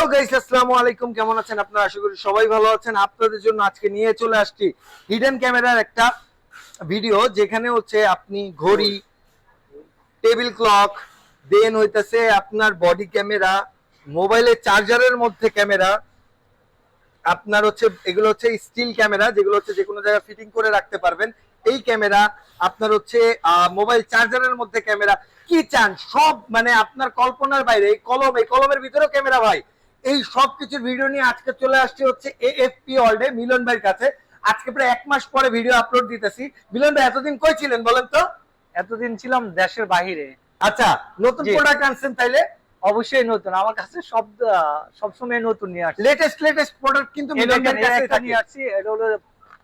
আসসালামু আলাইকুম। কেমন আছেন আপনারা? আশা করি সবাই ভালো আছেন। আপনাদের জন্য আজকে নিয়ে চলে আসছি হিডেন ক্যামেরার একটা ভিডিও যেখানে হচ্ছে আপনি ঘড়ি টেবিল ক্লক দেন আপনার বডি ক্যামেরা মোবাইলের চার্জারের মধ্যে ক্যামেরা আপনার হচ্ছে, এগুলো হচ্ছে স্টিল ক্যামেরা যেগুলো হচ্ছে যে কোনো জায়গায় ফিটিং করে রাখতে পারবেন। এই ক্যামেরা আপনার হচ্ছে মোবাইল চার্জারের মধ্যে ক্যামেরা কি চান? সব মানে আপনার কল্পনার বাইরে, এই কলম, এই কলমের ভিতরেও ক্যামেরা ভাই। এই সব কিছুর ভিডিও নিয়ে আজকে চলে আসছে হচ্ছে এএফপি অলডে মিলন ভাইয়ের কাছে। আজকে প্রায় এক মাস পরে ভিডিও আপলোড দিতেছি। মিলন ভাই এতদিন কই ছিলেন বলেন তো? এতদিন ছিলাম দেশের বাহিরে। আচ্ছা নতুন প্রোডাক্ট আনছেন তাইলে? অবশ্যই নতুন। আমার কাছে সব সবসময় নতুন নিয়ে আসছি। লেটেস্ট লেটেস্ট প্রোডাক্ট কিন্তু মিলন ভাইয়ের কাছে নিয়ে আসছি এটা হলো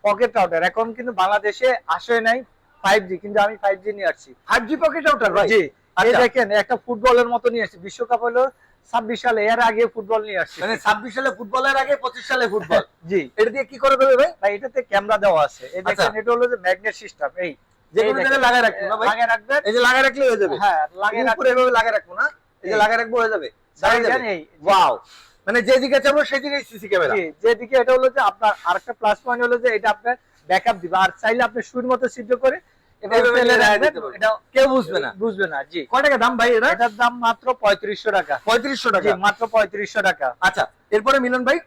পকেট রাউটার এখন কিন্তু বাংলাদেশে আসে নাই ফাইভ জি কিন্তু আমি ফাইভ জি নিয়ে আসছি। ফাইভ জি পকেট আউটার ভাই। জি। এই আচ্ছা। দেখেন একটা ফুটবলের মতো নিয়ে আসছি। বিশ্বকাপ হলো ছাব্বিশ সালে এর আগে ফুটবল নিয়ে আসছি। মানে ছাব্বিশ সালে ফুটবলের আগে পঁচিশ সালে ফুটবল। জি। এটা দিয়ে কি করে দেবে ভাই? ভাই এটাতে ক্যামেরা দেওয়া আছে। আচ্ছা। এটা হলো যে ম্যাগনেট সিস্টেম এই। যে কোনো জায়গায় লাগায় রাখব না ভাই? লাগিয়ে রাখবেন। এই যে লাগায় রাখলে হয়ে যাবে। হ্যাঁ লাগিয়ে লাগিয়ে এভাবে লাগায় রাখব না? এই যে লাগায় রাখব হয়ে যাবে। দাঁড়িয়ে দেখেন, যাবে। এই ওয়াও মানে যে দিকে চাবো সেই দিকে সিসি ক্যামেরা জি যেদিকে এটা হলো যে আপনার আরেকটা প্লাস পয়েন্ট হলো যে এটা আপনার ব্যাকআপ দিবে। আর চাইলে আপনি সুর মতো সিদ্ধ করে এভাবে এভাবে ফেলে লাগায় রাখবেন, দিতে পারবেন। এটা কেউ বুঝবে না। বুঝবে না জি। কয় টাকা দাম ভাই এটা এটার দাম মাত্র পঁয়ত্রিশশো টাকা। পঁয়ত্রিশশো টাকা? মাত্র পঁয়ত্রিশশো টাকা। আচ্ছা এরপরে মিলন ভাই?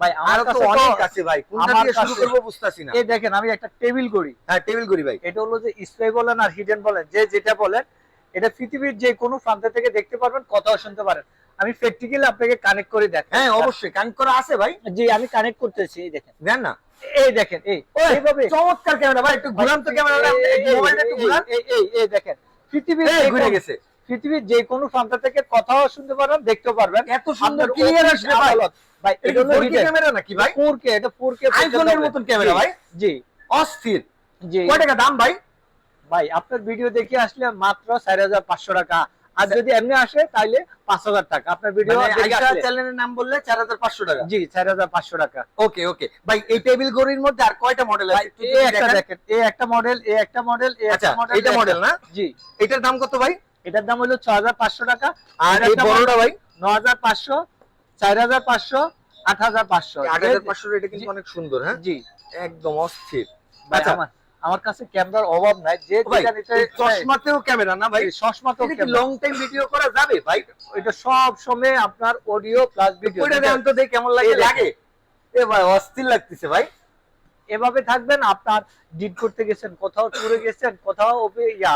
ভাই আমার কাছে অনেক আছে ভাই কোনটা দিয়ে শুরু কাছে- বুঝতাছি না। এই দেখেন আমি একটা টেবিল করি। হ্যাঁ টেবিল করি ভাই। এটা হলো যে স্প্রে বলেন আর হিডেন বলেন যে যেটা বলেন এটা পৃথিবীর যে কোনো প্রান্ত থেকে দেখতে পারবেন কথাও শুনতে পারেন। আমি প্র্যাকটিক্যালি আপনাকে কানেক্ট করে দেখ হ্যাঁ অবশ্যই কানেক্ট করা আছে ভাই। জি আমি কানেক্ট করতেছি দেখেন। দেন না। এই দেখেন এই এইভাবে চমৎকার ক্যামেরা ভাই একটু ঘুরান তো ক্যামেরাটা এই, এই, মোবাইলটা একটু ঘুরান। এই, এই, এই দেখেন ঘুরে গেছে। পৃথিবীর যে কোনো প্রান্ত থেকে কথাও শুনতে পারবেন দেখতেও পারবেন। এত সুন্দর ক্লিয়ার আসবে ভাই। ভাই এটা হলো ক্যামেরা নাকি ভাই? 4K এটা 4K আইফোনের মতন ক্যামেরা ভাই। জি। অস্থির। জি। কয় টাকা দাম ভাই? ভাই আপনার ভিডিও দেখে আসলে মাত্র 4500 টাকা। আর যদি এমনি আসে তাইলে 5000 টাকা। আপনার ভিডিও চ্যানেলের নাম বললে চার হাজার পাঁচশো টাকা। জি 4500 টাকা। ওকে ওকে। ভাই এই টেবিল ঘড়ির মধ্যে আর কয়টা মডেল আছে? এই একটা দেখেন। এই একটা মডেল এই একটা মডেল এই আচ্ছা একটা মডেল এটা মডেল না? জি। এটার দাম কত ভাই? এটার দাম হলো 6500 টাকা। আর এই বড়টা ভাই? 9500 4500 8500 আট হাজার পাঁচশো। আট হাজার পাঁচশো এটা কিন্তু অনেক সুন্দর হ্যাঁ? জি। একদম অস্থির। আচ্ছা। আমার কাছে ক্যামেরার অভাব নাই যে চশমাতেও ক্যামেরা না ভাই? চশমা তো এটা কি লং টাইম ভিডিও করা যাবে ভাই? এটা সব সময় আপনার অডিও প্লাস ভিডিও ওইটা দেন তো দেখি কেমন লাগে লাগে? এ ভাই অস্থির লাগতেছে ভাই। এভাবে থাকবেন আপনার ডিট করতে গেছেন কোথাও টুরে গেছেন কোথাও ওপে- ইয়া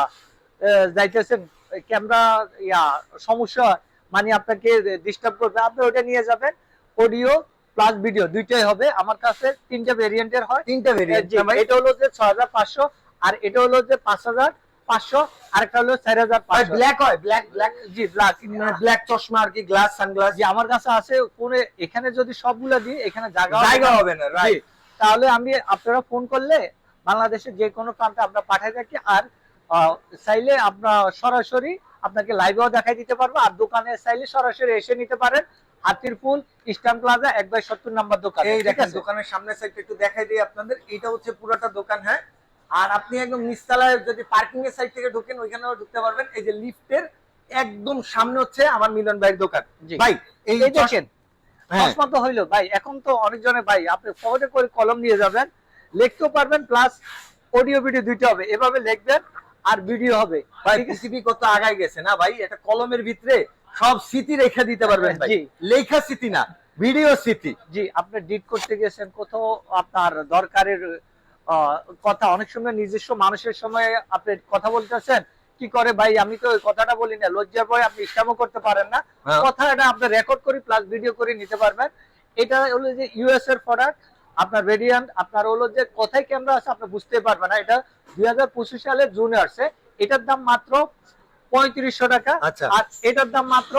যাইতেছেন ক্যামেরা ইয়া সমস্যা মানে আপনাকে ডিস্টার্ব করবে আপনি ওটা নিয়ে যাবেন অডিও প্লাস ভিডিও দুইটাই হবে। আমার কাছে তিনটা ভেরিয়েন্টের হয়। তিনটা ভেরিয়েন্ট এটা হলো যে ছয় হাজার পাঁচশো আর এটা হলো যে পাঁচ হাজার পাঁচশো আর একটা হলো চার হাজার পাঁচশো। ব্ল্যাক হয় ব্ল্যাক ব্ল্যাক জি ব্ল্যাক মানে ব্ল্যাক চশমা আর কি গ্লাস সানগ্লাস যে আমার কাছে আছে ফোনে এখানে যদি সবগুলা দিই এখানে জায়গা জায়গা হবে না রাইট তাহলে আমি আপনারা ফোন করলে বাংলাদেশের যে কোনো প্রান্তে আমরা পাঠাই থাকি আর চাইলে আপনার সরাসরি আপনাকে লাইভেও দেখাই দিতে পারব আর দোকানে চাইলে সরাসরি এসে নিতে পারেন। হাতির ফুল ইস্টার্ন প্লাজা এক বাই সত্তর নাম্বার দোকান। এই দেখেন দোকানের সামনের সাইডটা একটু দেখাই দিই আপনাদের। এটা হচ্ছে পুরোটা দোকান হ্যাঁ? আর আপনি একদম নিচতলায় যদি পার্কিং এর সাইড থেকে ঢুকেন ওইখানেও ঢুকতে পারবেন। এই যে লিফটের একদম সামনে হচ্ছে আমার মিলন ভাইয়ের দোকান। ভাই এই দেখেন হ্যাঁ। চশমা তো হইল। ভাই এখন তো অনেকজনে ভাই আপনি ফটোতে করে কলম নিয়ে যাবেন। লিখতেও পারবেন প্লাস অডিও ভিডিও দুইটা হবে। এভাবে লিখবেন আর ভিডিও হবে। ভাই পৃথিবী কত আগায় গেছে না ভাই? এটা কলমের ভিতরে সব স্মৃতি রেখে দিতে পারবেন ভাই। লেখা স্মৃতি না ভিডিও স্মৃতি। জি আপনি ডিট করতে গেছেন কোথাও আপনার দরকারের কথা অনেক সময় নিজস্ব মানুষের সময় আপনি কথা বলতেছেন কি করে ভাই আমি তো কথাটা বলি না লজ্জার ভয় আপনি ইসলামও করতে পারেন না। হ্যাঁ। কথা এটা আপনি রেকর্ড করি প্লাস ভিডিও করে নিতে পারবেন। এটা হলো যে ইউএস এর প্রোডাক্ট আপনার ভেরিয়েন্ট আপনার হলো যে কোথায় ক্যামেরা আছে আপনি বুঝতে পারবেন না। এটা দুই হাজার পঁচিশ সালের জুনে আসছে। এটার দাম মাত্র পঁয়ত্রিশশো টাকা। আচ্ছা। আর এটার দাম মাত্র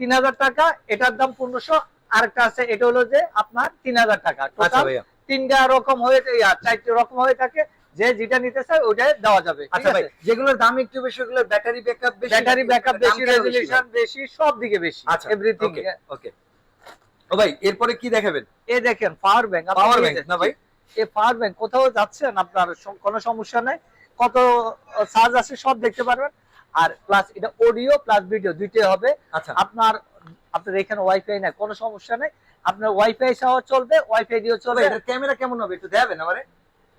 তিন হাজার টাকা। এটার দাম পনেরোশো। আরেকটা আছে এটা হলো যে আপনার তিন হাজার টাকা। আচ্ছা তিনটা রকম হয়ে চারটে রকম হয়ে থাকে। যে যেটা নিতে চায় ওইটাই দেওয়া যাবে। আচ্ছা ভাই যেগুলোর দাম একটু বেশি ওগুলোর ব্যাটারি ব্যাকআপ বেশি ব্যাটারি ব্যাকআপ বেশি রেজুলেশন বেশি সব দিকে বেশি আচ্ছা এভরিথিং ওকে ওকে ও ভাই এরপরে কি দেখাবেন? এ দেখেন পাওয়ার ব্যাংক পাওয়ার ব্যাংক না ভাই? এই পাওয়ার ব্যাংক কোথাও যাচ্ছেন আপনার কোনো সমস্যা নাই। কত চার্জ আছে সব দেখতে পারবেন। আর প্লাস এটা অডিও প্লাস ভিডিও দুইটাই হবে আচ্ছা আপনার আপনার এখানে ওয়াইফাই নাই কোনো সমস্যা নেই আপনার ওয়াইফাই সহ চলবে ওয়াইফাই দিয়েও চলবে এটার ক্যামেরা কেমন হবে একটু দেখাবেন আমারে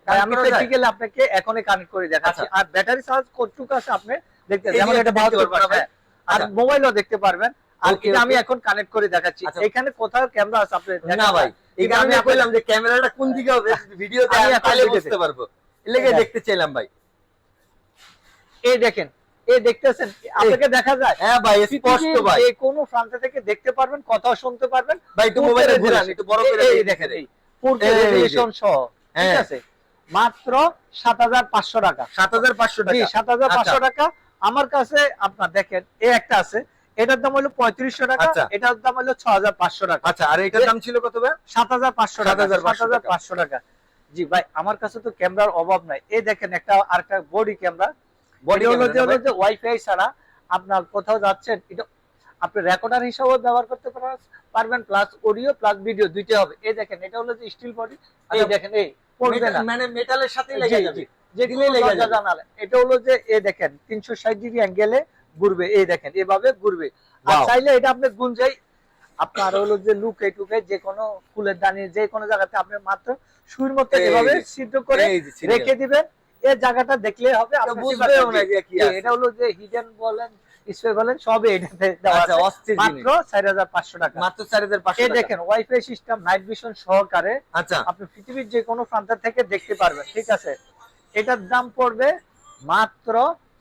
তাই আমি? প্র্যাকটিক্যালি আপনাকে এখনই কানেক্ট করে দেখাচ্ছি আচ্ছা। আর ব্যাটারি চার্জ কতটুকু আছে আপনি দেখতে যেমন এটা দেখতে বাহাত্তর পারব না ভাই? হ্যাঁ। আর আচ্ছা। মোবাইলও দেখতে পারবেন আর এটা আমি এখন কানেক্ট করে দেখাচ্ছি আচ্ছা। এখানে কোথাও ক্যামেরা আছে আপনি না ভাই কারণে আমি বললাম যে ক্যামেরাটা কোন দিকে হবে ভিডিওতে আমি আমি তাহলে বুঝতে পারব লেগে হ্যাঁ। দেখতে চাইলাম ভাই এই দেখেন এই দেখতেছেন আপনাকে দেখা যায়। হ্যাঁ ভাই স্পষ্ট ভাই। যে কোনো প্রান্ত থেকে দেখতে পারবেন কথাও শুনতে পারবেন। ভাই একটু মোবাইলে ঘুরান একটু বড় করে এই দেখেন এই ফুল। রেজুলেশন সহ ঠিক হ্যাঁ। আছে? মাত্র সাত হাজার পাঁচশো টাকা। সাত হাজার পাঁচশো জি টাকা সাত হাজার পাঁচশো আচ্ছা। টাকা। আমার কাছে আপনার দেখেন এই একটা আছে। এটার দাম হলো পঁয়ত্রিশশো টাকা। আচ্ছা। এটার দাম হলো ছ হাজার পাঁচশো টাকা। আচ্ছা আর এটার দাম ছিল কত ভাই? সাত হাজার পাঁচশো টাকা সাত 7,500 হাজার পাঁচশো টাকা। জি ভাই আমার কাছে তো ক্যামেরার অভাব নাই। এই দেখেন একটা আরেকটা বডি ক্যামেরা বডি বডি হলো যে ওয়াইফাই ছাড়া আপনার কোথাও যাচ্ছেন এটা আপনি রেকর্ডার হিসাবেও ব্যবহার করতে পারবেন প্লাস অডিও প্লাস ভিডিও দুইটা হবে। এই দেখেন এটা হলো যে স্টিল বডি এই আচ্ছা, দেখেন এই পড়বে না। মানে মেটালের সাথে লেগে যাবে। যে দিলেই লেগে যাবে। এটা হলো যে এই দেখেন তিনশো ষাট ডিগ্রি অ্যাঙ্গেলে ঘুরবে। এই দেখেন এভাবে ঘুরবে। আর চাইলে এটা আপনি গুঞ্জাই আপনার হলো যে লুকে টুকে যে কোনো ফুলের দানি যে কোনো জায়গাতে আপনি মাত্র সুর মতো এভাবে সিদ্ধ করে। রেখে দিবেন। এই জায়গাটা দেখলে হবে বুঝবেও না যে কি এটা হলো যে হিডেন বলেন বলেন সবই এটাতে আচ্ছা আছে। মাত্র চার হাজার পাঁচশো টাকা। মাত্র চার হাজার পাঁচশো এই টাকা। দেখেন ওয়াইফাই সিস্টেম নাইট ভিশন সহকারে আচ্ছা। আপনি পৃথিবীর যে কোনো প্রান্ত থেকে দেখতে পারবেন ঠিক আছে? এটার দাম পড়বে মাত্র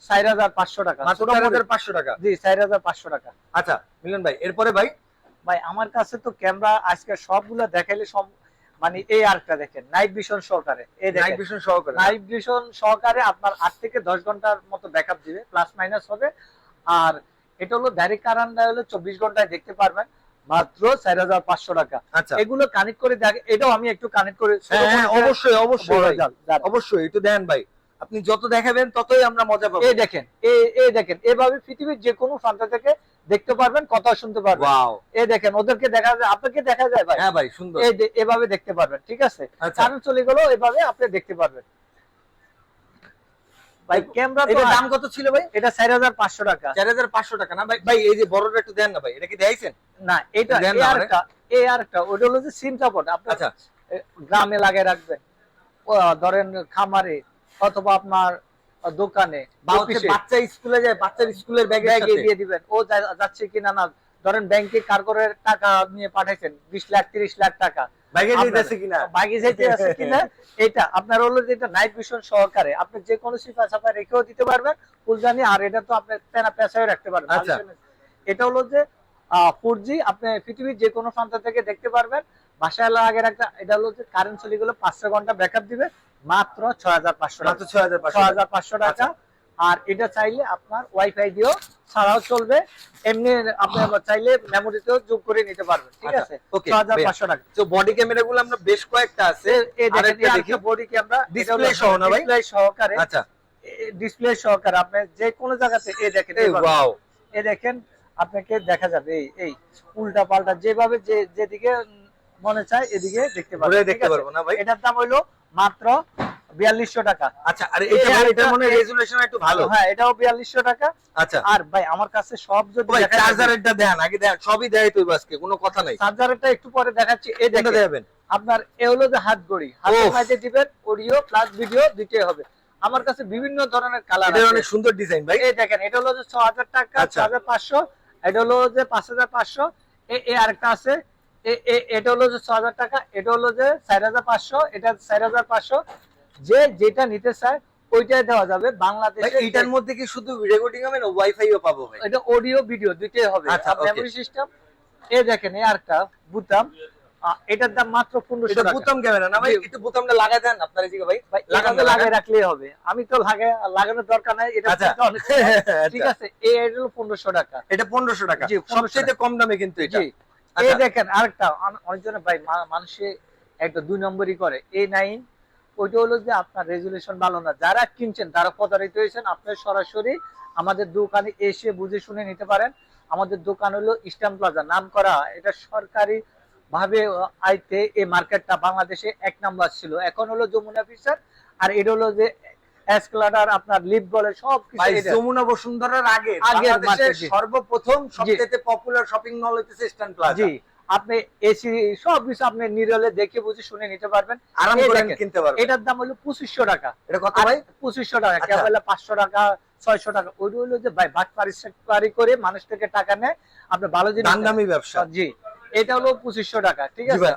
চার হাজার পাঁচশো টাকা মাত্র পাঁচশো টাকা। জি চার হাজার পাঁচশো টাকা। আচ্ছা মিলন ভাই এরপরে ভাই? ভাই আমার কাছে তো ক্যামেরা আজকে সবগুলো দেখাইলে সব মানে এই আরেকটা দেখেন নাইট ভিশন সহকারে। এই নাইট ভিশন সহকারে। নাইট ভিশন সহকারে আপনার আট থেকে দশ ঘণ্টার মতো ব্যাকআপ দিবে প্লাস মাইনাস হবে। আর এটা হলো ডাইরেক্ট কারেন্ট হলো চব্বিশ ঘন্টায় দেখতে পারবেন মাত্র চার হাজার পাঁচশো টাকা। আচ্ছা। এগুলো কানেক্ট করে দেখ এটাও আমি একটু কানেক্ট করে হ্যাঁ, হ্যাঁ, অবশ্যই অবশ্যই। অবশ্যই এটা দেন ভাই। আপনি যত দেখাবেন ততই আমরা মজা পাবো। এই দেখেন এই এই দেখেন এভাবে পৃথিবীর যে কোনো প্রান্ত থেকে দেখতে পারবেন কথা শুনতে পারবেন। ওয়াও। এই দেখেন ওদেরকে দেখা যায় আপনাকে দেখা যায় ভাই? হ্যাঁ ভাই সুন্দর। এই এভাবে দেখতে পারবেন ঠিক আছে? আচ্ছা। কারেন্ট চলে গেল এভাবে আপনি দেখতে পারবেন। ভাই ক্যামেরা তো দাম কত ছিল ভাই? এটা চার হাজার পাঁচশো টাকা। চার হাজার পাঁচশো টাকা না? ভাই ভাই এই যে বড়টা একটু দেন না ভাই এটা কি দেখাইছেন? না এটা আরেকটা এই আরেকটা ওটা হলো যে সিম সাপোর্ট আপনি আচ্ছা। গ্রামে লাগায় রাখবেন। ধরেন খামারে। অথবা আপনার দোকানে বা বাচ্চা স্কুলে যায় বাচ্চার স্কুলের ব্যাগের ব্যাগে দিয়ে দিবেন। ও যাচ্ছে কিনা না ধরেন ব্যাংকে কারগরের টাকা নিয়ে পাঠাইছেন বিশ লাখ তিরিশ লাখ টাকা। ব্যাগে আপনার- দিতেছে কিনা? বাকি যেতে আছে কিনা? এটা আপনার হলো যেটা নাইট ভিশন সহকারে আপনি যে কোনো সিফা সাফা রেখেও দিতে পারবেন। ফুলজানি আর এটা তো আপনি পেনা পেশায় রাখতে পারবেন। আচ্ছা। এটা হলো যে ফোর জি আপনি পৃথিবীর যে কোনো প্রান্ত থেকে দেখতে পারবেন। বাসায় একটা এটা হলো যে কারেন্ট চলে গেলো পাঁচশো ঘণ্টা ব্যাকআপ দিবে। মাত্র ছয় হাজার পাঁচশো টাকা। মাত্র ছয় হাজার ছয় হাজার পাঁচশো টাকা। আর এটা চাইলে আপনার ওয়াইফাই দিয়েও ছাড়াও চলবে। এমনি আপনি চাইলে মেমোরিতেও যোগ করে নিতে পারবেন। ঠিক আচ্ছা, আছে? ছয় হাজার বেশ। পাঁচশো টাকা। তো বডি ক্যামেরা গুলো আমরা বেশ কয়েকটা আছে। এই দেখেন বডি ক্যামেরা Display সহ না ভাই? ডিসপ্লে সহকারে। আচ্ছা। ডিসপ্লে সহকারে। আপনি যে কোনো জায়গাতে এই দেখেন এই ওয়াও এই দেখেন আপনাকে দেখা যাবে। এই এই উল্টা পাল্টা যেভাবে যে যেদিকে মনে চায় এদিকে দেখতে ঠিক দেখতে পারব না ভাই? এটার দাম হইল মাত্র বিয়াল্লিশশো টাকা। আচ্ছা আর এটা মনে রেজুলেশন একটু ভালো। হ্যাঁ এটাও বিয়াল্লিশশো টাকা। আচ্ছা। আর ভাই আমার কাছে সব যদি ভাই চার্জারেরটা দেন আগে দেন সবই দেয় তো আজকে কোনো কথা নাই। চার্জারটা একটু পরে দেখাচ্ছি। এই কোনটা দেখেন আপনার এ হলো যে হাত ঘড়ি হাতের মাঝে দিবেন অডিও প্লাস ভিডিও দুইটাই হবে। আমার কাছে বিভিন্ন ধরনের কালার আছে অনেক সুন্দর ডিজাইন ভাই। এই দেখেন এটা হলো যে ছ হাজার টাকা ছ আচ্ছা। হাজার পাঁচশো এটা হলো যে পাঁচ হাজার পাঁচশো। এ আরেকটা আছে এটা হলো যে ছ টাকা এটা হলো যে চার হাজার পাঁচশো এটা চার হাজার পাঁচশো। যে যেটা নিতে চায় ওইটাই দেওয়া যাবে বাংলাদেশে এইটার মধ্যে কি শুধু রেকর্ডিং হবে না ওয়াইফাইও পাবো এটা অডিও ভিডিও দুইটাই হবে। আচ্ছা, মেমোরি সিস্টেম এই দেখেন এই আরেকটা বুতাম। এটার দাম মাত্র পনেরোশো এটা বুতাম ক্যামেরা না ভাই। একটু বুতামটা লাগা দেন আপনার এদিকে ভাই। লাগান লাগাই রাখলেই হবে। আমি তো লাগে লাগানোর দরকার নাই এটা আচ্ছা। অনেক ঠিক আচ্ছা। আছে এই এটা হলো পনেরোশো টাকা। এটা পনেরোশো টাকা। সবচেয়ে কম দামে কিন্তু এটা। এই আচ্ছা। দেখেন আরেকটা অনেকজনে ভাই মানুষে একটা দুই নম্বরই করে এই নাইন ওইটা হলো যে আপনার রেজুলেশন ভালো না। যারা কিনছেন তারা প্রতারিত হয়েছেন আপনার সরাসরি আমাদের দোকানে এসে বুঝে শুনে নিতে পারেন। আমাদের দোকান হলো ইস্টার্ন প্লাজা নাম করা। এটা সরকারি ভাবে আইতে এই মার্কেটটা বাংলাদেশে এক নাম্বার ছিল। এখন হলো যমুনা ফিচার আর এটা হলো যে এসকেলেটর আপনার লিফট বলে সব কিছু। যমুনা বসুন্ধরার আগে বাংলাদেশের সর্বপ্রথম সবচেয়ে পপুলার শপিং মল হইতেছে স্ট্যান্ড প্লাজা জি। আপনি এসি সব কিছু আপনি নিরলে দেখে বুঝে শুনে নিতে পারবেন। আরাম করে কিনতে পারবেন। এটার দাম হলো পঁচিশশো টাকা। এটা কত ভাই? পঁচিশশো টাকা আচ্ছা। কেউ বলে পাঁচশো টাকা ছয়শো টাকা। ওইটা হলো যে ভাই ভাগ পারিশ্রমিক করে মানুষ থেকে টাকা নেয় আপনি ভালো জিনিস। দামি ব্যবসা। জি। এটা হলো পঁচিশশো টাকা ঠিক আছে?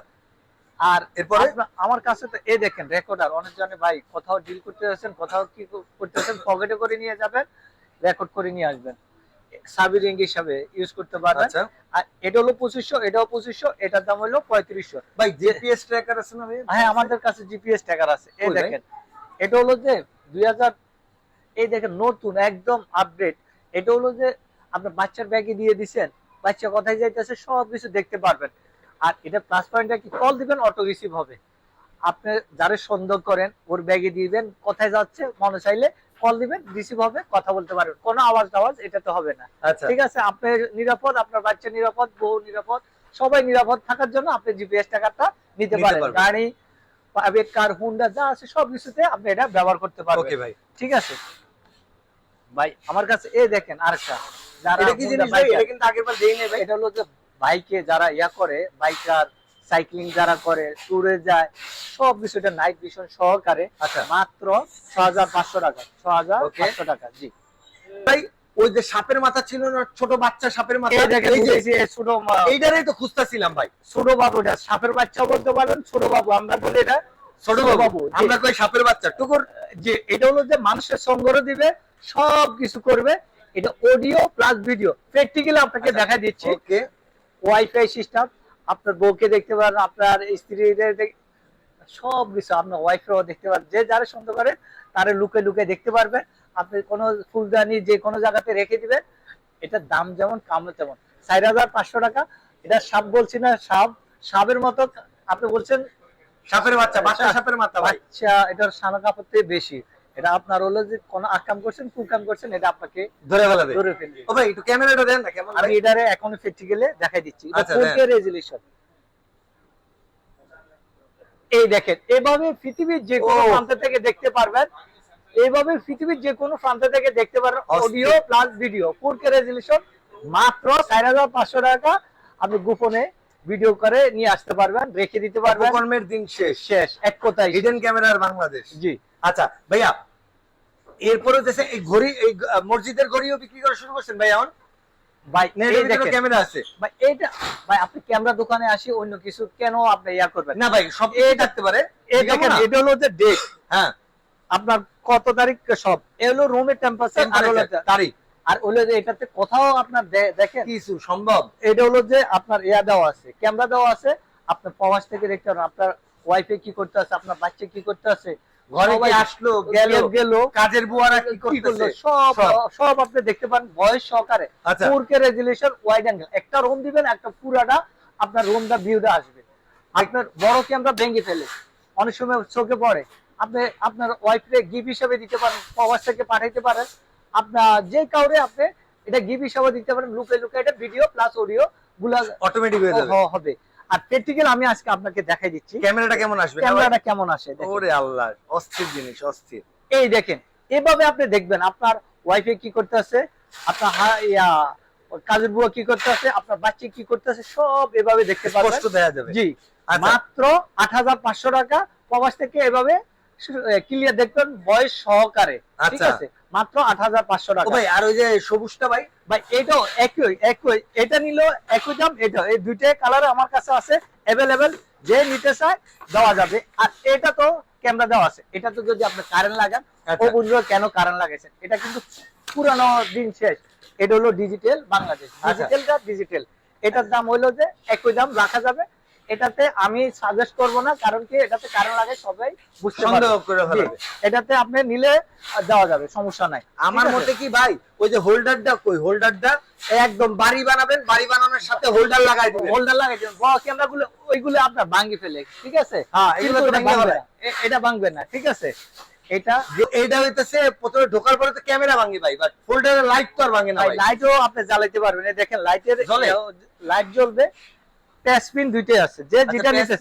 আর এরপরে? আমার কাছে তো এই দেখেন রেকর্ডার অনেক জনে ভাই কোথাও ডিল করতে যাচ্ছেন কোথাও কি করতে যাচ্ছেন পকেটে করে নিয়ে যাবেন রেকর্ড করে নিয়ে আসবেন। সাবি রিং হিসাবে ইউজ করতে পারবেন। আচ্ছা। আর এটা হলো পঁচিশশো এটাও পঁচিশশো এটার দাম হলো পঁয়ত্রিশশো। ভাই জিপিএস ট্র্যাকার আছে না ভাই? হ্যাঁ আমাদের কাছে জিপিএস ট্যাগার আছে। এই দেখেন এটা হলো যে দুই হাজার এই দেখেন নতুন একদম আপডেট এটা হলো যে আপনার বাচ্চার ব্যাগে দিয়ে দিছেন বাচ্চা কোথায় যাইতেছে সব কিছু দেখতে পারবেন। আর এটা প্লাস পয়েন্টটা কি কল দিবেন অটো রিসিভ হবে। আপনি যারা সন্দেহ করেন ওর ব্যাগে দিবেন কোথায় যাচ্ছে মনে চাইলে কল দিবেন রিসিভ হবে কথা বলতে পারবেন। কোনো আওয়াজ টাওয়াজ এটা তো হবে না। আচ্ছা। ঠিক আছে আপনি নিরাপদ আপনার বাচ্চা নিরাপদ বউ নিরাপদ সবাই নিরাপদ থাকার জন্য আপনি জিপিএস টাকাটা নিতে নিতে পারেন। গাড়ি প্রাইভেট কার হুন্ডা যা আছে সব কিছুতে আপনি এটা ব্যবহার করতে পারবেন। ওকে ভাই। ঠিক আছে? ভাই আমার কাছে এ দেখেন আরেকটা। যারা এটা কি জিনিস ভাই? এটা কিন্তু আগের বার দেই নাই ভাই। এটা হলো যে বাইকে যারা ইয়া করে বাইকার সাইক্লিং যারা করে ট্যুরে যায় সব কিছু এটা নাইট ভিশন সহকারে আচ্ছা। মাত্র ছ হাজার পাঁচশো টাকা ছ হাজার পাঁচশো টাকা জি। ভাই ওই যে সাপের মাথা ছিল না ছোট বাচ্চা সাপের মাথা? ছোট এইটারই তো খুঁজতাছিলাম ভাই। ছোট বাবু সাপের বাচ্চা বলতে পারেন ছোট বাবু আমরা বলি এটা ছোট বাবু আমরা কই সাপের বাচ্চা? টুকুর। যে এটা হলো যে মানুষের সংগ্রহ দিবে সব কিছু করবে এটা অডিও প্লাস ভিডিও প্র্যাকটিক্যালি আপনাকে আচ্ছা। দেখা দিচ্ছি। ওয়াইফাই সিস্টেম আপনার বউকে দেখতে পারেন আপনার স্ত্রীদের সব কিছু আপনার ওয়াইফেও দেখতে পারেন। যে যারা সন্দেহ করে তারা লুকে লুকে দেখতে পারবেন আপনি কোনো ফুলদানি যে কোনো জায়গাতে রেখে দিবেন এটার দাম যেমন কামড় তেমন। চার হাজার পাঁচশো টাকা। এটা সাপ বলছি না সাপ। সাপের মতো আপনি বলছেন সাপের বাচ্চা বাচ্চা সাপের মাথা ভাই। বাচ্চা এটার সানা কাপড় থেকে বেশি। এটা আপনার হলো যে কোন আকাম করছেন কুকাম করছেন এটা আপনাকে ধরে ফেলাবে ধরে ফেলবে ও ভাই একটু ক্যামেরাটা দেন না কেমন আমি এটারে এখন প্র্যাকটিক্যালি দেখাই দিচ্ছি। এটা আচ্ছা, 4K রেজোলিউশন এই দেখেন এভাবে পৃথিবীর যে কোনো। প্রান্ত থেকে দেখতে পারবেন। এইভাবে পৃথিবীর যে কোনো প্রান্ত থেকে দেখতে পারবেন audio plus video 4K resolution মাত্র 4500 টাকা আপনি গোপনে ভিডিও করে নিয়ে আসতে পারবেন রেখে দিতে পারবেন। অপকর্মের দিন শেষ। শেষ এক কথায় হিডেন ক্যামেরার বাংলাদেশ। জি। আচ্ছা ভাইয়া এরপরে দেশে এই ঘড়ি এই মসজিদের ঘড়িও বিক্রি করা শুরু করছেন ভাই এখন? ভাই না এই এটার ভিতরে দেখেন। ক্যামেরা আছে। ভাই এটা ভাই আপনি ক্যামেরা দোকানে আসি অন্য কিছু কেন আপনি ইয়া করবেন? না ভাই সব এই থাকতে পারে। এই ঠিক দেখেন আছে না? এটা হলো যে ডেট হ্যাঁ। আপনার কত তারিখ সব? এ হলো রুমের টেম্পারেচার আর হলো যে- তারিখ। আর হলো যে এটাতে কোথাও আপনার দেখেন। কিছু সম্ভব। এটা হলো যে আপনার ইয়া দেওয়া আছে ক্যামেরা দেওয়া আছে। আপনার প্রবাস থেকে দেখতে পারেন আপনার ওয়াইফে কি করতে আছে আপনার বাচ্চা কি করতে আছে। ঘরে কি আসলো গেল গেল কাজের বুয়ারা কি কি করতেছে? সব সব। আপনি দেখতে পান ভয়েস সহকারে। আচ্ছা। 4K রেজোলিউশন ওয়াইড অ্যাঙ্গেল একটা রুম দিবেন একটা পুরাটা আপনার রুমটা ভিউটা আসবে। আপনার বড় ক্যামেরা ভেঙে ফেলে। অনেক সময় চোখে পড়ে। আপনি আপনার ওয়াইফকে গিফট হিসাবে দিতে পারেন প্রবাস থেকে পাঠাইতে পারেন। আপনার যে কাউরে আপনি এটা গিফট হিসাবে দিতে পারেন লুকে লুকে এটা ভিডিও প্লাস অডিও গুলা অটোমেটিক হবে। আর প্র্যাকটিক্যাল আমি আজকে আপনাকে দেখাই দিচ্ছি। ক্যামেরাটা কেমন আসবে? ক্যামেরাটা কেমন আসে ওরে আল্লাহ অস্থির জিনিস অস্থির। এই দেখেন এভাবে আপনি দেখবেন আপনার ওয়াইফে কি করতে আছে আপনার ইয়া কাজের বুয়া কি করতে আছে আপনার বাচ্চা কি করতে আছে সব এভাবে দেখতে পারবেন। স্পষ্ট দেখা যাবে। জি আচ্ছা। মাত্র আট হাজার পাঁচশো টাকা প্রবাস থেকে এভাবে ক্লিয়ার দেখবেন বয়স সহকারে ঠিক আচ্ছা। আছে? মাত্র আট হাজার পাঁচশো টাকা। ভাই আর ওই যে সবুজটা ভাই? ভাই এটাও একই একই। এটা নিল একই দাম এটা এই দুইটাই কালার আমার কাছে আছে অ্যাভেলেবেল যে নিতে চায় দেওয়া যাবে। আর এটা তো ক্যামেরা দেওয়া আছে। এটা তো যদি আপনি কারেন্ট লাগান ও আচ্ছা। বুঝবে কেন কারেন্ট লাগাইছেন। এটা কিন্তু পুরানো দিন শেষ। এটা হলো ডিজিটাল বাংলাদেশ। আচ্ছা। ডিজিটালটা ডিজিটাল এটার দাম হলো যে একই দাম রাখা যাবে। এটাতে আমি সাজেস্ট করব না কারণ কি এটাতে কারেন্ট লাগে সবাই বুঝতে পারবে। এটাতে আপনি নিলে দেওয়া যাবে সমস্যা নাই। আমার মতে কি ভাই ওই যে হোল্ডারটা কই? হোল্ডারটা একদম বাড়ি বানাবেন বাড়ি বানানোর সাথে হোল্ডার লাগাই দিবেন। হোল্ডার লাগাই দেবেন। বড় ক্যামেরা গুলো ওইগুলো আপনার ভাঙি ফেলে ঠিক আছে? হ্যাঁ, এগুলো তো এটা ভাঙবে না। এটা ভাঙবে না ঠিক আছে? এটা যে এইটা হইতেছে প্রথমে ঢোকার পরে তো ক্যামেরা ভাঙি ভাই বাট হোল্ডারের লাইট তো আর ভাঙে না লাইটও আপনি জ্বালাইতে পারবেন। দেখেন লাইটের? লাইট জ্বলবে। টাচ দুইটাই আছে। যে যেটা নিতে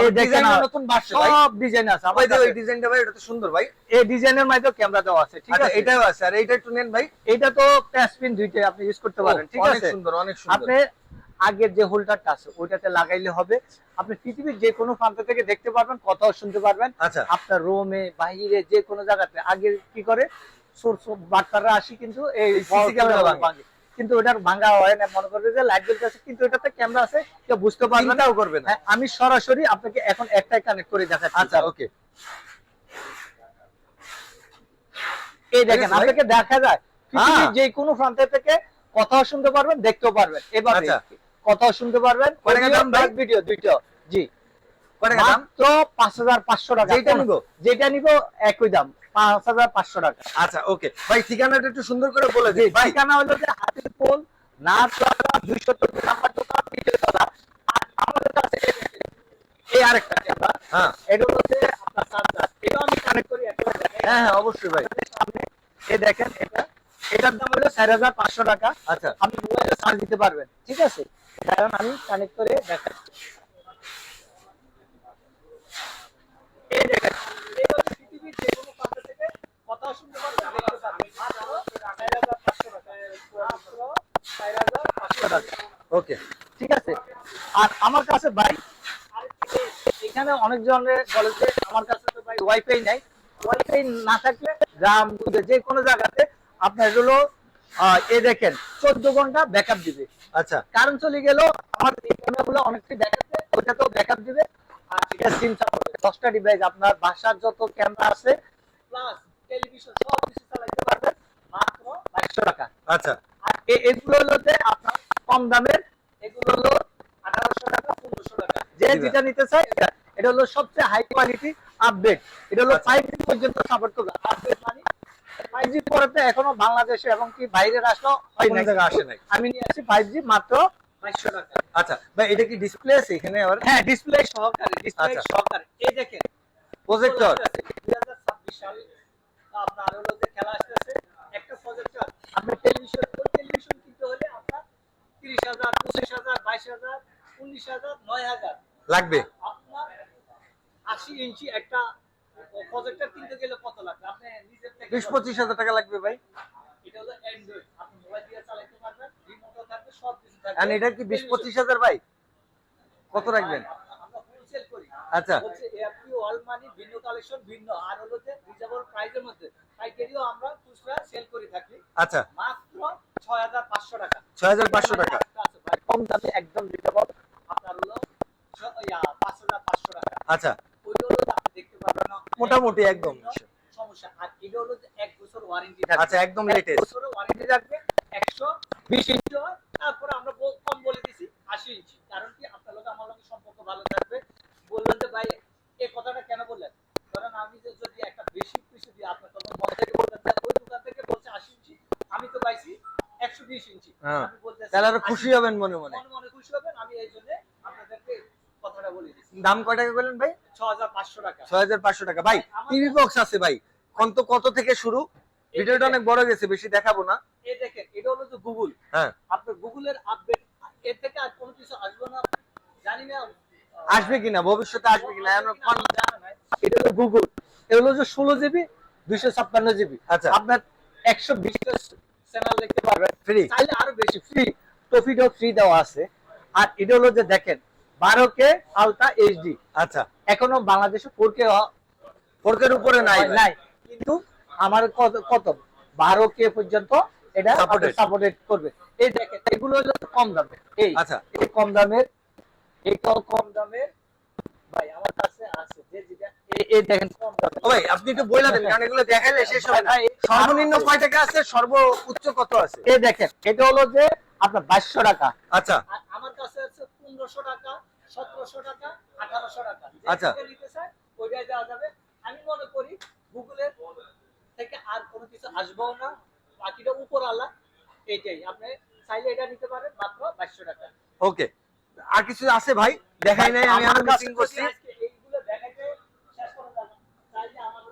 এই দেখেন ডিজাইন আর- নতুন সব ডিজাইন আছে। ভাই এই ডিজাইনটা ভাই এটা তো সুন্দর ভাই। এই ডিজাইনের মধ্যে ক্যামেরা দেওয়া আছে ঠিক আচ্ছা আছে? এটাও আছে। আর এইটা একটু নেন ভাই। এটা তো টাচ দুইটাই আপনি ইউজ করতে পারেন ও, ঠিক অনেক সুন্দর অনেক সুন্দর। আপনি আগের যে হোল্ডারটা আছে ওইটাতে লাগাইলে হবে। আপনি পৃথিবীর যে কোনো প্রান্ত থেকে দেখতে পারবেন কথাও শুনতে পারবেন। আচ্ছা। আপনার রোমে বাহিরে যে কোনো জায়গাতে আগে কি করে? সোর্স বার্তারা আসি কিন্তু এই ক্যামেরা কিন্তু ওটার ভাঙা হয় না মনে করবে যে লাইট জ্বলতে আছে কিন্তু এটাতে ক্যামেরা আছে কেউ বুঝতে পারবে না। করবে না। হ্যাঁ, আমি সরাসরি আপনাকে এখন একটাই কানেক্ট করে দেখাচ্ছি। আচ্ছা ওকে এই দেখেন। আপনাকে দেখা যায়। যে কোনো প্রান্ত থেকে কথাও শুনতে পারবেন দেখতেও পারবেন। এবার কথা শুনতে পারবেন? ভিডিও দুইটা। জি। মাত্র পাঁচ হাজার পাঁচশো টাকা। যেটা নিবো? যেটা নিব একই দাম। পাঁচ হাজার পাঁচশো টাকা। আচ্ছা ওকে ভাই ঠিকানাটা একটু সুন্দর করে বলে দিন। ভাই ঠিকানা হলো যে হাতির পোল নাচ দুইশো চোদ্দ নাম্বার দোকান আমাদের কাছে এই আরেকটা হ্যাঁ। এটা যে আপনার চার্জার এটা আমি কানেক্ট করি হ্যাঁ হ্যাঁ অবশ্যই ভাই। এই দেখেন এটা। এটার দাম হলো চার হাজার পাঁচশো টাকা। আচ্ছা। আপনি মোবাইলে চার্জ দিতে পারবেন ঠিক আছে? কারণ আমি কানেক্ট করে দেখাচ্ছি। এই দেখেন ওকে। ঠিক আছে। আর আমার কাছে ভাই এখানে অনেক জনের বলে যে আমার কাছে তো ভাই ওয়াইফাই নাই। ওয়াইফাই না থাকলে গ্রাম যে কোনো জায়গাতে আপনার হলো এ দেখেন চোদ্দ ঘণ্টা ব্যাকআপ দিবে। আচ্ছা। কারণ চলে গেল আমার এই ক্যামেরাগুলো অনেকটাই ব্যাকআপ দেয় ওইটাতেও ব্যাকআপ দিবে। আর এটা সিম সাপোর্ট দশটা ডিভাইস আপনার বাসার যত ক্যামেরা আছে প্লাস টেলিভিশন সব কিছু চালাইতে পারবেন মাত্র বাইশশো টাকা। আচ্ছা। আর এগুলো হলো যে আপনার কম দামের এগুলো হলো আঠারোশো টাকা পনেরোশো টাকা। যে যেটা নিতে চাই এটা এটা হলো সবচেয়ে হাই কোয়ালিটি আপডেট এটা হলো আচ্ছা। ফাইভ জি পর্যন্ত সাপোর্ট করবে। আপডেট মানে ফাইভ জি পরেতে এখনও বাংলাদেশে এবং কি বাইরের আসলো হয় জায়গায় আসে নাই। আমি নিয়ে আসি ফাইভ জি মাত্র বাইশশো টাকা। আচ্ছা ভাই এটা কি ডিসপ্লে আছে এখানে আবার? হ্যাঁ ডিসপ্লে সহকারে ডিসপ্লে আচ্ছা। সহকারে। এই দেখেন প্রজেক্টর দুই হাজার ছাব্বিশ সালে আপনার হলো যে খেলা আসতেছে একটা প্রজেক্টর আপনার টেলিভিশন ওই টেলিভিশন কিনতে হলে আপনার তিরিশ হাজার পঁচিশ হাজার বাইশ হাজার উনিশ হাজার নয় হাজার। লাগবে? আপনার আশি ইঞ্চি একটা প্রজেক্টর কিনতে গেলে কত লাগবে? আপনি নিজের থেকে বিশ পঁচিশ হাজার টাকা লাগবে ভাই। এটা হলো অ্যান্ড্রয়েড আপনি মোবাইল দিয়ে চালাতে পারবেন রিমোটও থাকবে সব কিছু থাকবে। আর এটা কি বিশ পঁচিশ হাজার ভাই? কত রাখবেন? আচ্ছা। অল মানি ভিন্ন কালেকশন ভিন্ন। আর হলো যে রিজনেবল প্রাইসের মধ্যে। পাইকারিও আমরা খুচরা সেল করে থাকি। আচ্ছা। মাত্র 6500 টাকা। 6500 টাকা। কম দামে একদম রিজনেবল আপনার হলো ইয়া 5500 টাকা। আচ্ছা। আপনি দেখতে পারবেন মোটামুটি একদম। সমস্যা। আর এটা হলো যে এক বছর ওয়ারেন্টি থাকবে। আচ্ছা একদম এক লেটেস্ট বছরের ওয়ারেন্টি থাকবে। 120 ইঞ্চি হয়। তারপরে আমরা কম বলে দিছি 80 ইঞ্চি কারণ কি আপনার লোক আমার লোকের সম্পর্ক ভালো থাকবে। বললেন যে ভাই এই কথাটা কেন বললেন? কারণ আমি যে যদি একটা বেশি কিছু দিই আপনার তখন মন থেকে বলতেন যে ওই দোকান থেকে বলছে 80 ইঞ্চি আমি তো পাইছি 120 ইঞ্চি। হ্যাঁ। তাহলে আরও খুশি হবেন মনে মনে। মনে মনে খুশি হবেন আমি এই জন্য আপনাদেরকে কথাটা বলে দিচ্ছি। দাম কয় টাকা বললেন ভাই? 6500 টাকা। ছয় হাজার পাঁচশো টাকা। ভাই টিভি বক্স আছে ভাই। কত কত থেকে শুরু? ভিডিওটা অনেক বড় গেছে বেশি দেখাবো না। এই দেখেন এটা হলো যে গুগল হ্যাঁ। আপনার গুগলের আপডেট এর থেকে আর কোনো কিছু আসবে না জানি না আসবে কিনা ভবিষ্যতে আসবে কিনা এটা হলো গুগল এটা হলো যে ষোলো জিবি দুইশো ছাপ্পান্ন জিবি আচ্টা। আপনার একশো বিশটা চ্যানেল দেখতে পারবেন। ফ্রি চাইলে আরও বেশি ফ্রি টফিডো ফ্রি দেওয়া আছে। আর এটা হলো যে দেখেন বারো কে আলট্রা এইচডি আচ্ছা। এখনও বাংলাদেশে ফোর কে ফোরকের উপরে নাই। নাই। কিন্তু আমার কত কত? বারো কে পর্যন্ত এটা. সাপোর্টেড করবে। এই দেখেন এগুলো হলো কম দামে। এই আচ্ছা। এই কম দামের এটাও কম দামের ভাই আমার কাছে আছে। যে যেটা এই- দেখেন। কম ভাই আপনি একটু বইলা দেন কারণ এগুলো দেখাইলে শেষ হবে না। সর্বনিম্ন কয় টাকা আছে? সর্ব উচ্চ কত আছে? এই দেখেন এটা হলো যে আপনার বাইশশো টাকা। আচ্ছা। আমার কাছে আছে পনেরোশো টাকা সতেরোশো টাকা আঠারোশো টাকা। আচ্ছা। নিতে চায় ওইটাই দেওয়া যাবে। আমি মনে করি গুগলের থেকে আর কোনো কিছু আসবেও না। বাকিটা উপর আল্লাহ এইটাই। আপনি চাইলে এটা নিতে পারেন মাত্র বাইশশো টাকা। ওকে। আর কিছু আছে ভাই? দেখাই নাই আমি আমার কাছে করছি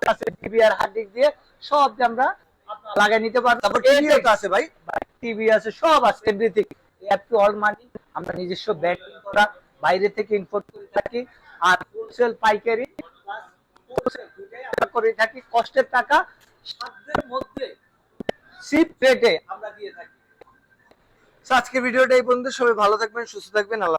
আজকে টিভি আর হার্ড ডিস্ক দিয়ে সব আমরা লাগাই নিতে পারবেন তারপর টিভিও তো আছে ভাই। টিভি আছে সব আছে everything app to all money আমরা নিজস্ব ব্যাটিং করা বাইরে থেকে ইম্পোর্ট করে থাকি আর হোলসেল পাইকারি আমরা করে থাকি। কষ্টের টাকা সাধ্যের মধ্যে সিপ রেটে আমরা দিয়ে থাকি। So, আজকের ভিডিওটা এই পর্যন্ত সবাই ভালো থাকবেন সুস্থ থাকবেন আল্লাহ